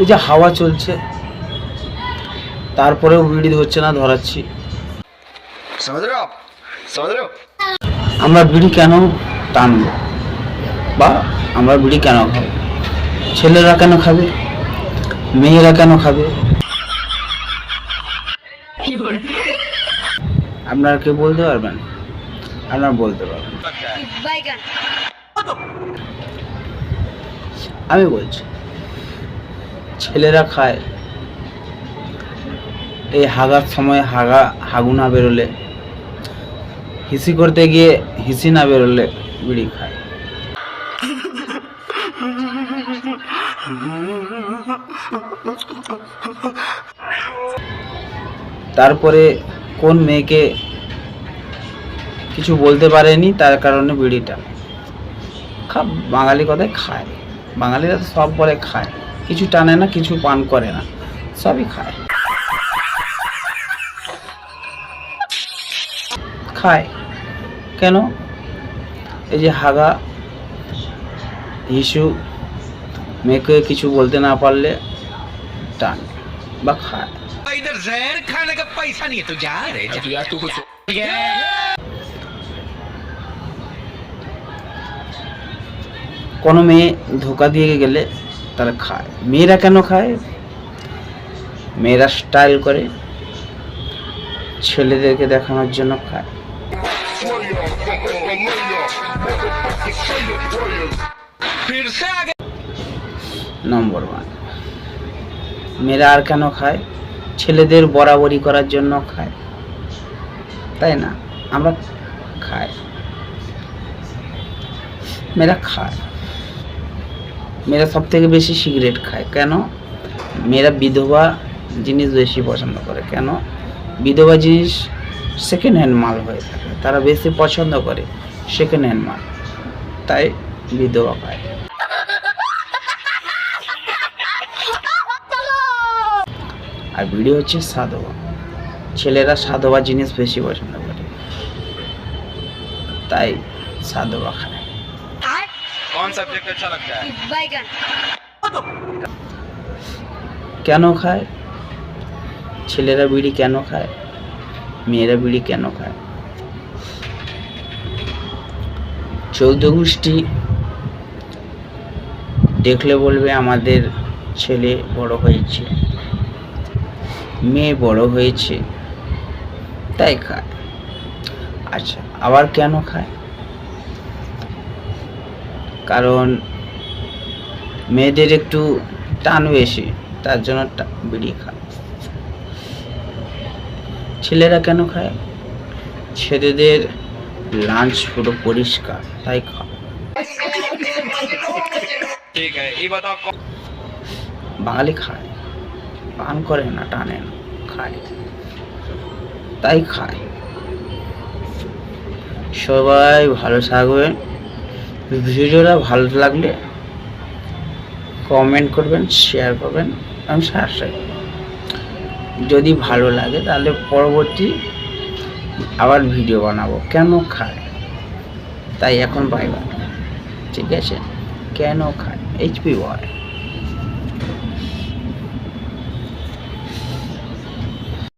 এই যে হাওয়া চলছে তারপরেও বিড়ি ধরছে না ধরাচ্ছি। আমরা বিড়ি কেন টানব? বা আমরা বিড়ি কেন খাব? ছেলেরা কেন খাবে? মেয়েরা কেন খাবে? আপনারা কে বলতে পারবেন? আপনারা বলতে পারবেন। আমি বলছি। ছেলেরা খায়। এই হাগার সময় হাগা, হাগু না বেরোলে, হিসি করতে গিয়ে হিসি না বেরোলে বিড়ি খায়। তারপরে কোন মেয়েকে কিছু বলতে পারেনি, তার কারণে বিড়িটা খা বাঙালি কথায় খায়। বাঙালিরা সব পরে খায়। কিছু টানে না কিছু পান করে না। সবই খায়। খায়। কেন? এই যে হাগা হিসু মেয়েকে কিছু বলতে না পারলে টান বা খায়। কোনো মেয়ে ধোকা দিয়ে গেলে তারা খায়। মেয়েরা কেন খায়? মেয়েরা স্টাইল করে, ছেলেদেরকে দেখানোর জন্য খায়। নম্বর ওয়ান মেয়েরা আর কেন খায়? ছেলেদের বরাবরি করার জন্য খায়। তাই না? আমরা খায় মেয়েরা খায়। মেয়েরা সব থেকে বেশি সিগারেট খায়। কেন? মেয়েরা বিধবা জিনিস বেশি পছন্দ করে। কেন? বিধবা জিনিস সেকেন্ড হ্যান্ড মাল হয়ে থাকে। তারা বেশি পছন্দ করে সেকেন্ড হ্যান্ড মাল। তাই বিধবা খায়। আর ভিডিও হচ্ছে সাধবা। ছেলেরা সাধবা জিনিস বেশি পছন্দ করে। তাই সাধবা খায়। कौन सब्जेक्ट अच्छा लगता है বাইগান কেন খায় ছেলেরা বিড়ি কেন খায় মেয়েরা বিড়ি কেন খায় চৌদ্দ গোষ্ঠী দেখলে বলবে আমাদের ছেলে বড় হয়েছে মেয়ে বড় হয়েছে তাই খায় আচ্ছা আবার কেন খায় কারণ মেয়েদের একটু টান বেশি তার জন্য বিড়ি খায়। ছেলেরা কেন খায়? ছেলেদের লাঞ্চ পুরো পরিষ্কার তাই খায়। বাঙালি খায় পান করে না টানে না খায়। তাই খায়। সবাই ভালো থাকবেন। ভিডিওটা ভালো লাগলে কমেন্ট করবেন শেয়ার করবেন এবং সাবস্ক্রাইব করবেন যদি ভালো লাগে তাহলে পরবর্তী আবার ভিডিও বানাবো। কেন খায়? তাই এখন বাই বাই ঠিক আছে? কেন খায়? এইচপি বয়